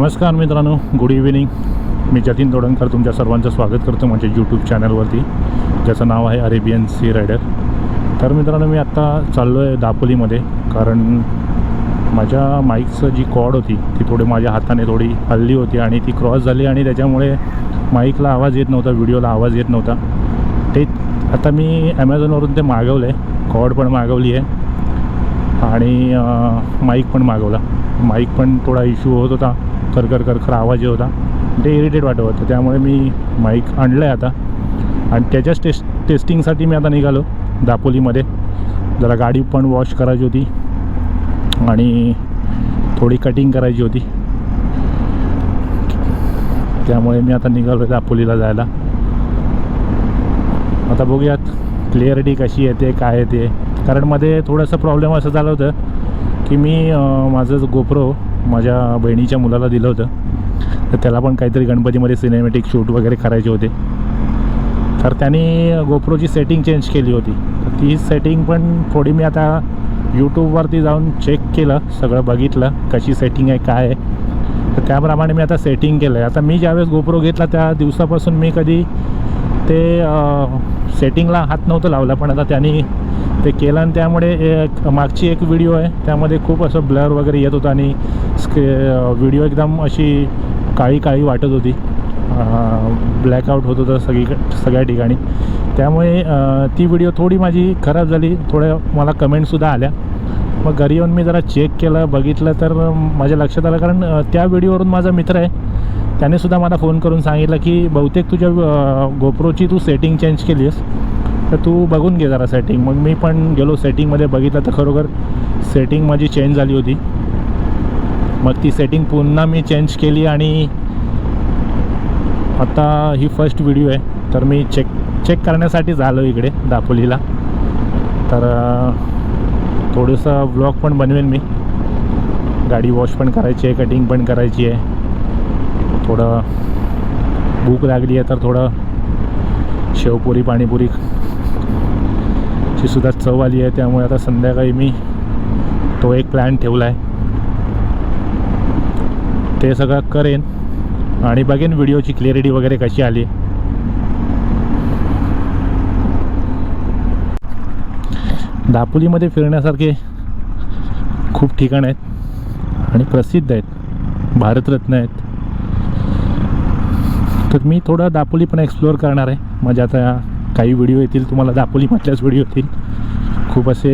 नमस्कार मित्रांनो good evening मी जतीन तोडणकर तुमच्या सर्वांचं स्वागत करतो माझ्या यूट्यूब चॅनलवरती ज्याचं नाव आहे अरेबियन सी रायडर तर मित्रांनो मी आत्ता चाललो आहे दापोलीमध्ये कारण माझ्या माईकचं जी कॉड होती ती थोडी माझ्या हाताने थोडी हल्ली होती आणि ती क्रॉस झाली आणि त्याच्यामुळे माईकला आवाज येत नव्हता व्हिडिओला आवाज येत नव्हता. ते आता मी ॲमेझॉनवरून ते मागवलं आहे कॉड पण मागवली आहे आणि माईक पण मागवला. माईक पण थोडा इश्यू होत होता. करकर करकर आवाज येत होता. ते इरिटेट वाटत होतं. त्यामुळे मी माईक आणलं आहे आता. आणि त्याच्याच टेस्ट टेस्टिंगसाठी मी आता निघालो दापोलीमध्ये. जरा गाडी पण वॉश करायची होती. आणि थोडी कटिंग करायची होती. त्यामुळे मी आता निघालो दापोलीला जायला. आता बघूयात क्लिअरिटी कशी येते काय येते. कारण मध्ये थोडंसं प्रॉब्लेम असं झालं होतं. की मी माझं जो गोप्रो माझ्या बहिणीच्या मुलाला दिलं होतं तर त्याला पण काहीतरी गणपतीमध्ये सिनेमॅटिक शूट वगैरे करायचे होते. तर त्याने गोप्रोची सेटिंग चेंज केली होती. तर ती सेटिंग पण थोडी मी आता यूट्यूबवरती जाऊन चेक केलं सगळं बघितलं कशी सेटिंग आहे काय आहे. तर त्याप्रमाणे मी आता सेटिंग केलं आहे आता मी ज्यावेळेस गोप्रो घेतला त्या दिवसापासून मी कधी ते सेटिंगला हात नव्हतं लावला पण आता त्यांनी ते केलं आणि त्यामुळे एक मागची एक व्हिडिओ आहे. त्यामध्ये खूप असं ब्लर वगैरे येत होतं आणि स्क्री व्हिडिओ एकदम अशी काळी काळी वाटत होती. ब्लॅकआउट होत होतं सगळी सगळ्या ठिकाणी. त्यामुळे ती व्हिडिओ थोडी माझी खराब झाली. थोड्या मला कमेंटसुद्धा आल्या. मग घरी येऊन मी जरा चेक केलं बघितलं तर माझ्या लक्षात आलं. कारण त्या व्हिडिओवरून माझा मित्र आहे. त्याने सुद्धा मला फोन करून सांगितलं की बहुतेक तुझ्या गोप्रोची तू सेटिंग चेंज केली आहेस. तर तू बघून घे जरा सेटिंग मग मी पण गेलो सेटिंगमध्ये बघितलं तर खरोखर सेटिंग माझी चेंज झाली होती. मग ती सेटिंग पुन्हा मी चेंज केली आणि आता ही फर्स्ट व्हिडिओ आहे. तर मी चेक चेक करण्यासाठीच झालो इकडे दापोलीला. तर थोडंसं ब्लॉग पण बनवेन मी. गाडी वॉश पण करायची आहे कटिंग पण करायची आहे. थोडं भूक लागली आहे तर थोडं शेवपुरी पाणीपुरी ची सुद्धा चव आली आहे त्यामुळे आता संध्याकाळी मी तो एक प्लॅन ठेवला आहे ते सगळं करेन आणि बघेन व्हिडिओची क्लिअरिटी वगैरे कशी आली. दापोलीमध्ये फिरण्यासारखे खूप ठिकाण आहेत आणि प्रसिद्ध आहेत. भारतरत्न आहेत. तर मी थोडं दापोली पण एक्सप्लोअर करणार आहे. माझ्या आता काही व्हिडिओ येतील तुम्हाला दापोलीमधल्याच व्हिडिओ येतील. खूप असे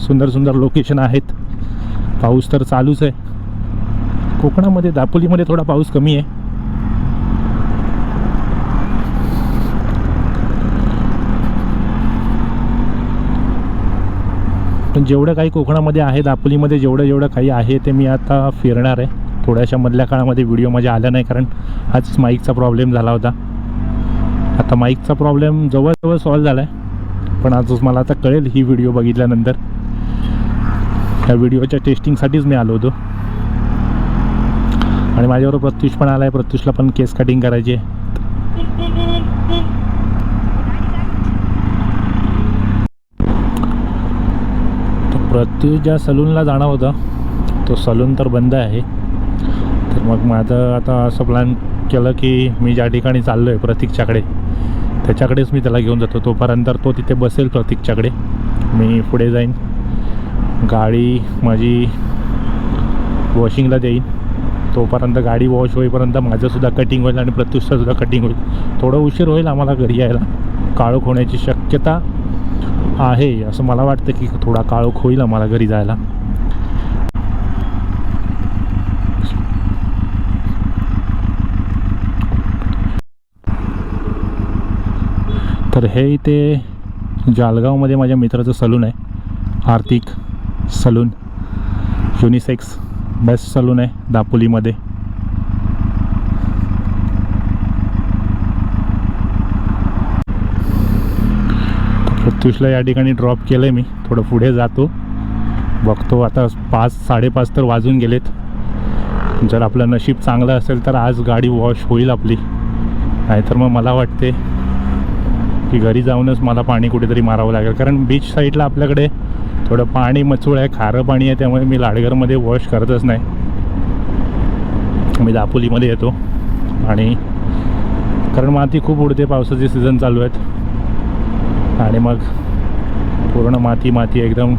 सुंदर सुंदर लोकेशन आहेत. पाऊस तर चालूच आहे. कोकणामध्ये दापोलीमध्ये थोडा पाऊस कमी आहे. पण जेवढं काही कोकणामध्ये आहे दापोलीमध्ये जेवढं जेवढं काही आहे ते मी आता फिरणार आहे. थोड्याशा मधल्या काळामध्ये व्हिडिओ माझ्या आला नाही कारण हाच माईकचा प्रॉब्लेम झाला होता. आता माईकचा प्रॉब्लेम जवळजवळ सॉल्व झाला आहे पण आजच मला आता कळेल ही व्हिडिओ बघितल्यानंतर. त्या व्हिडिओच्या टेस्टिंगसाठीच मी आलो होतो. आणि माझ्याबरोबर प्रत्युष पण आला आहे प्रत्युषला पण केस कटिंग करायची आहे. तर प्रत्युष ज्या सलूनला जाणार होता तो सलून तर बंद आहे. तर मग माझं आता असं प्लॅन केलं की मी ज्या ठिकाणी चाललो आहे प्रतीकच्याकडे त्याच्याकडेच मी त्याला घेऊन जातो. तोपर्यंत तो तिथे बसेल प्रतीकच्याकडे. मी पुढे जाईन. गाडी माझी वॉशिंगला देईन. तोपर्यंत गाडी वॉश होईपर्यंत माझंसुद्धा कटिंग होईल आणि प्रत्युषचंसुद्धा कटिंग होईल. थोडं उशीर होईल आम्हाला घरी यायला. काळोख होण्याची शक्यता आहे असं मला वाटतं की थोडा काळोख होईल आम्हाला घरी जायला. तर हे इथे जालगावमध्ये माझ्या मित्राचं सलून आहे. आर्थिक सलून. युनिसेक्स बेस्ट सलून आहे दापोलीमध्ये. प्रत्युषला या ठिकाणी ड्रॉप केलं आहे मी. थोडं पुढे जातो. बघतो आता पाच साडेपाच तर वाजून गेलेत. जर आपलं नशीब चांगलं असेल तर आज गाडी वॉश होईल आपली. नाहीतर मग मला वाटते की घरी जाऊनच मला पाणी कुठेतरी मारावं लागेल. कारण बीच साईडला आपल्याकडे थोडं पाणी मचूळ आहे खारं पाणी आहे त्यामुळे मी लाडघरमध्ये वॉश करतच नाही. मी दापोलीमध्ये येतो. आणि कारण माती खूप उडते पावसाचे सीझन चालू आहेत. आणि मग पूर्ण माती माती एकदम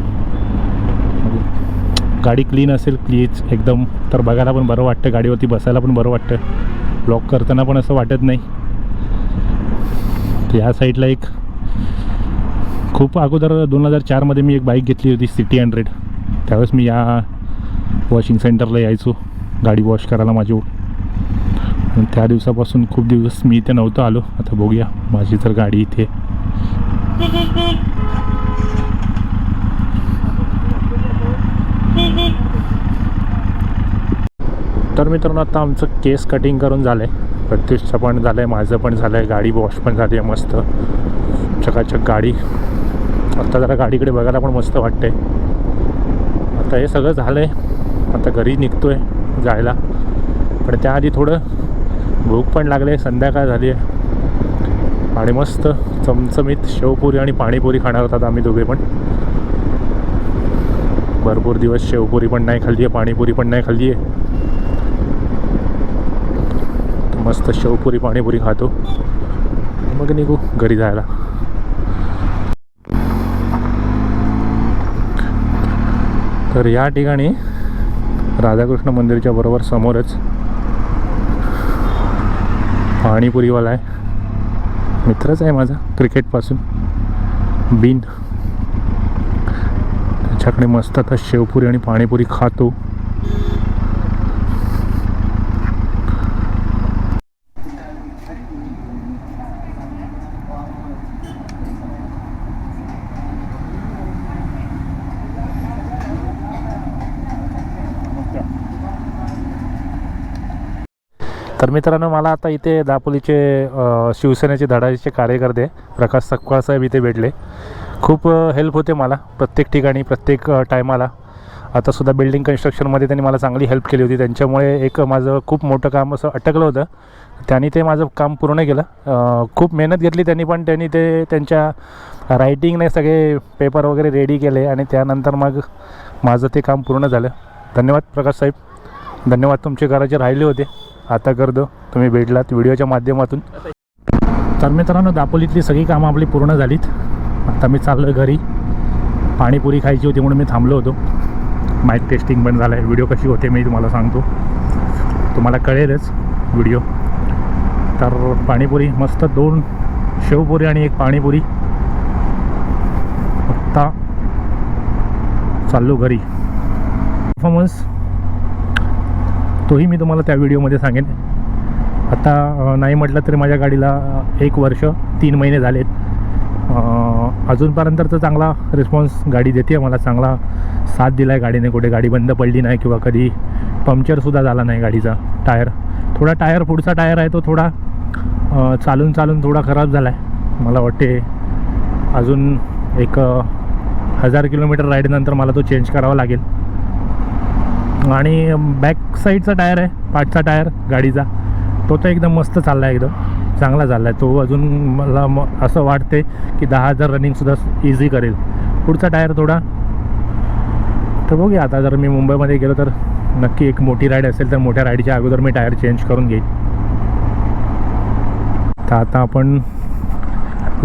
गाडी क्लीन असेल क्लीच एकदम. तर बघायला पण बरं वाटतं गाडीवरती बसायला पण बरं वाटतं. ब्लॉक करताना पण असं वाटत नाही. या साईडला एक खूप अगोदर दोन हजार चारमध्ये मी एक बाईक घेतली होती सिटी हंड्रेड. त्यावेळेस मी या वॉशिंग सेंटरला यायचो गाडी वॉश करायला माझी आणि त्या दिवसापासून खूप दिवस मी इथे नव्हतो आलो. आता बघूया माझी तर गाडी इथे. तर मित्रांनो आता आमचं केस कटिंग करून झालं आहे प्रत्युषचं पण झालं आहे माझं पण झालं आहे गाडी वॉश पण झाली आहे मस्त. चकाचक गाडी. आता जरा गाडीकडे बघायला पण मस्त वाटते आता हे सगळं झालं आहे आता घरी निघतो आहे जायला. पण त्याआधी थोडं भूक पण लागले संध्याकाळ झाली आहे. आणि मस्त चमचमीत शेवपुरी आणि पाणीपुरी खाणार होतात आम्ही दोघे पण. भरपूर दिवस शेवपुरी पण नाही खाल्ली आहे पाणीपुरी पण नाही खाल्ली आहे तर मस्त शेवपुरी पाणीपुरी खातो. मग निघू घरी जायला. तर या ठिकाणी राधाकृष्ण मंदिरच्या बरोबर समोरच पाणीपुरीवाला आहे. मित्रच आहे माझा क्रिकेटपासून. बिन. त्याच्याकडे मस्त आता शेवपुरी आणि पाणीपुरी खातो. तर मित्रांनो मला आता इथे दापोलीचे शिवसेनेचे धडाचे कार्यकर्ते प्रकाश सक्वाळ साहेब इथे भेटले. खूप हेल्प होते मला प्रत्येक ठिकाणी प्रत्येक टायमाला आतासुद्धा बिल्डिंग कन्स्ट्रक्शनमध्ये त्यांनी मला चांगली हेल्प केली होती. त्यांच्यामुळे एक माझं खूप मोठं काम असं अटकलं होतं. त्यांनी ते माझं काम पूर्ण केलं. खूप मेहनत घेतली त्यांनी पण त्यांनी ते त्यांच्या रायटिंगने सगळे पेपर वगैरे रेडी केले आणि त्यानंतर मग माझं ते काम पूर्ण झालं. धन्यवाद प्रकाश साहेब. धन्यवाद तुमचे घराचे राहिले होते. आता करतो तुम्ही भेटलात व्हिडिओच्या माध्यमातून. तर मित्रांनो दापोलीतली सगळी कामं आपली पूर्ण झालीत. आता मी चाललो घरी. पाणीपुरी खायची होती म्हणून मी थांबलो होतो. माईक टेस्टिंग पण झालं आहे व्हिडिओ कशी होते मी तुम्हाला सांगतो. तुम्हाला कळेलच व्हिडिओ. तर पाणीपुरी मस्त दोन शेवपुरी आणि एक पाणीपुरी. आत्ता चाललो घरी. परफॉर्मन्स तोही मी तुम्हाला त्या व्हिडिओमध्ये सांगेन. आता नाही म्हटलं तरी माझ्या गाडीला एक वर्ष तीन महिने झालेत. अजूनपर्यंत तर चांगला रिस्पॉन्स गाडी देते. आहे मला चांगला साथ दिला आहे गाडीने. कुठे गाडी बंद पडली नाही किंवा कधी पंक्चरसुद्धा झाला नाही गाडीचा टायर. थोडा टायर पुढचा टायर आहे तो थोडा चालून चालून थोडा खराब झाला आहे मला वाटते अजून एक हजार किलोमीटर राईडनंतर मला तो चेंज करावा लागेल. आणि बॅक साईडचा टायर आहे पाठचा टायर गाडीचा. तो तर एकदम मस्त चालला आहे एकदम. चांगला चालला आहे तो अजून मला म असं वाटते की दहा हजार रनिंगसुद्धा इझी करेल. पुढचा टायर थोडा. तर बघूया आता जर मी मुंबईमध्ये गेलो तर नक्की एक मोठी राईड असेल तर मोठ्या राईडच्या अगोदर मी टायर चेंज करून घेईन. तर आता आपण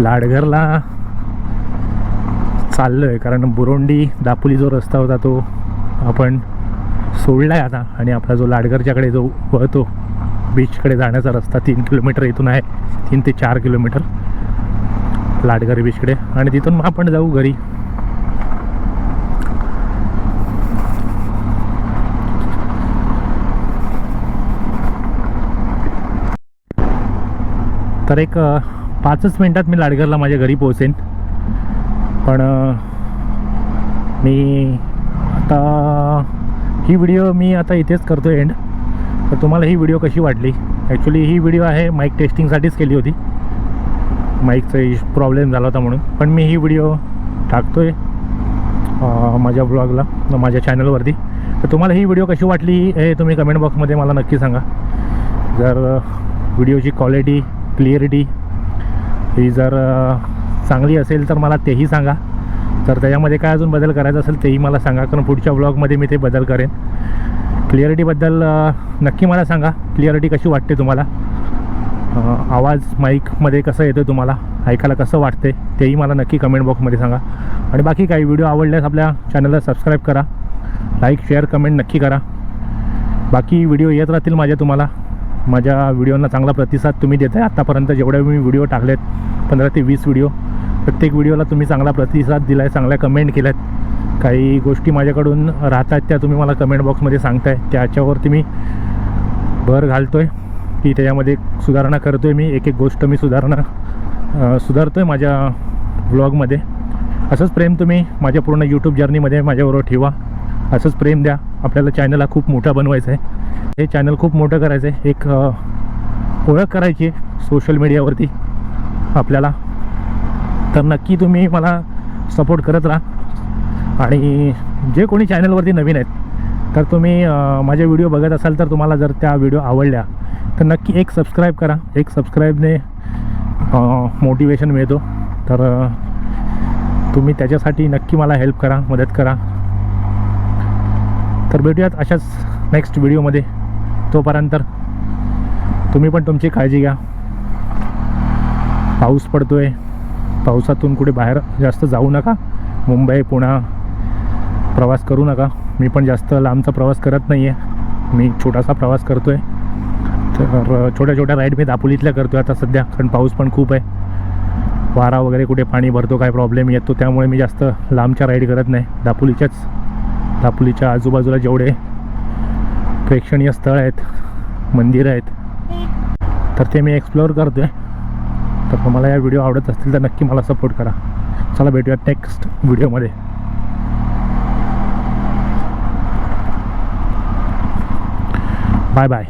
लाडघरला चाललो आहे कारण बुरोंडी दापोली जो रस्ता होता तो आपण सोडला आहे आता. आणि आपला जो लाडगरच्याकडे जो वळतो बीचकडे जाण्याचा रस्ता तीन किलोमीटर इथून आहे. तीन ते चार किलोमीटर लाडगर बीचकडे आणि तिथून मग आपण जाऊ घरी. तर एक पाचच मिनटात मी लाडगरला माझ्या घरी पोहोचेन. पण मी आता ही व्हिडिओ मी आता इथेच करतो एंड तर तुम्हाला ही व्हिडिओ कशी वाटली? ॲक्च्युली ही व्हिडिओ आहे माईक टेस्टिंगसाठीच केली होती. माईकचा प्रॉब्लेम झाला होता म्हणून. पण मी ही व्हिडिओ टाकतो आहे माझ्या ब्लॉगला माझ्या चॅनलवरती तर तुम्हाला ही व्हिडिओ कशी वाटली हे तुम्ही कमेंट बॉक्समध्ये मला नक्की सांगा. जर व्हिडिओची क्वालिटी क्लिअरिटी ही जर चांगली असेल तर मला तेही सांगा. तर त्याच्यामध्ये काय अजून बदल करायचा असेल तेही मला सांगा कारण पुढच्या ब्लॉगमध्ये मी ते बदल करेन. क्लिअरिटीबद्दल नक्की मला सांगा क्लिअरिटी कशी वाटते तुम्हाला? आवाज माईकमध्ये कसं येतो तुम्हाला? ऐकायला कसं वाटते तेही मला नक्की कमेंट बॉक्समध्ये सांगा. आणि बाकी काही व्हिडिओ आवडल्यास आपल्या चॅनलला सबस्क्राईब करा. लाईक शेअर कमेंट नक्की करा. बाकी व्हिडिओ येत राहतील माझ्या तुम्हाला. माझ्या व्हिडिओंना चांगला प्रतिसाद तुम्ही देत आहे आत्तापर्यंत जेवढे मी व्हिडिओ टाकलेत पंधरा ते वीस व्हिडिओ प्रत्येक व्हिडिओला तुम्ही चांगला प्रतिसाद दिला आहे चांगल्या कमेंट केल्यात. काही गोष्टी माझ्याकडून राहतात त्या तुम्ही मला कमेंट बॉक्समध्ये सांगताय. त्याच्यावरती मी भर घालतो आहे की त्याच्यामध्ये सुधारणा करतो आहे मी. एक एक गोष्ट मी सुधारणा सुधारतो आहे माझ्या व्लॉगमध्ये असंच प्रेम तुम्ही माझ्या पूर्ण यूट्यूब जर्नीमध्ये माझ्याबरोबर ठेवा. असंच प्रेम द्या. आपल्याला चॅनलला खूप मोठा बनवायचं आहे हे चॅनल खूप मोठं करायचं आहे एक ओळख करायची आहे सोशल मीडियावरती आपल्याला. तर नक्की तुम्ही मला सपोर्ट करत राहा. आणि जे कोणी चॅनलवरती नवीन आहेत तर तुम्ही माझे व्हिडिओ बघत असाल तर तुम्हाला जर त्या व्हिडिओ आवडल्या तर नक्की एक सबस्क्राईब करा. एक सबस्क्राईबने मोटिवेशन मिळतो. तर तुम्ही त्याच्यासाठी नक्की मला हेल्प करा मदत करा. तर भेटूयात अशाच नेक्स्ट व्हिडिओमध्ये तोपर्यंत तुम्ही पण तुमची काळजी घ्या. पाऊस पडतो आहे पावसातून कुठे बाहेर जास्त जाऊ नका. मुंबई पुणा प्रवास करू नका. मी पण जास्त लांबचा प्रवास करत नाही आहे मी छोटासा प्रवास करतो आहे तर छोट्या छोट्या राईड मी दापोलीतल्या करतो आहे आता सध्या. कारण पाऊस पण खूप आहे. वारा वगैरे कुठे पाणी भरतो काय प्रॉब्लेम येतो. त्यामुळे मी जास्त लांबच्या राईड करत नाही. दापोलीच्याच दापोलीच्या आजूबाजूला जेवढे प्रेक्षणीय स्थळ आहेत मंदिरं आहेत तर ते मी एक्सप्लोअर करतो आहे तर तुम्हाला या व्हिडिओ आवडत असतील तर नक्की मला सपोर्ट करा. चला भेटूया नेक्स्ट व्हिडिओमध्ये बाय बाय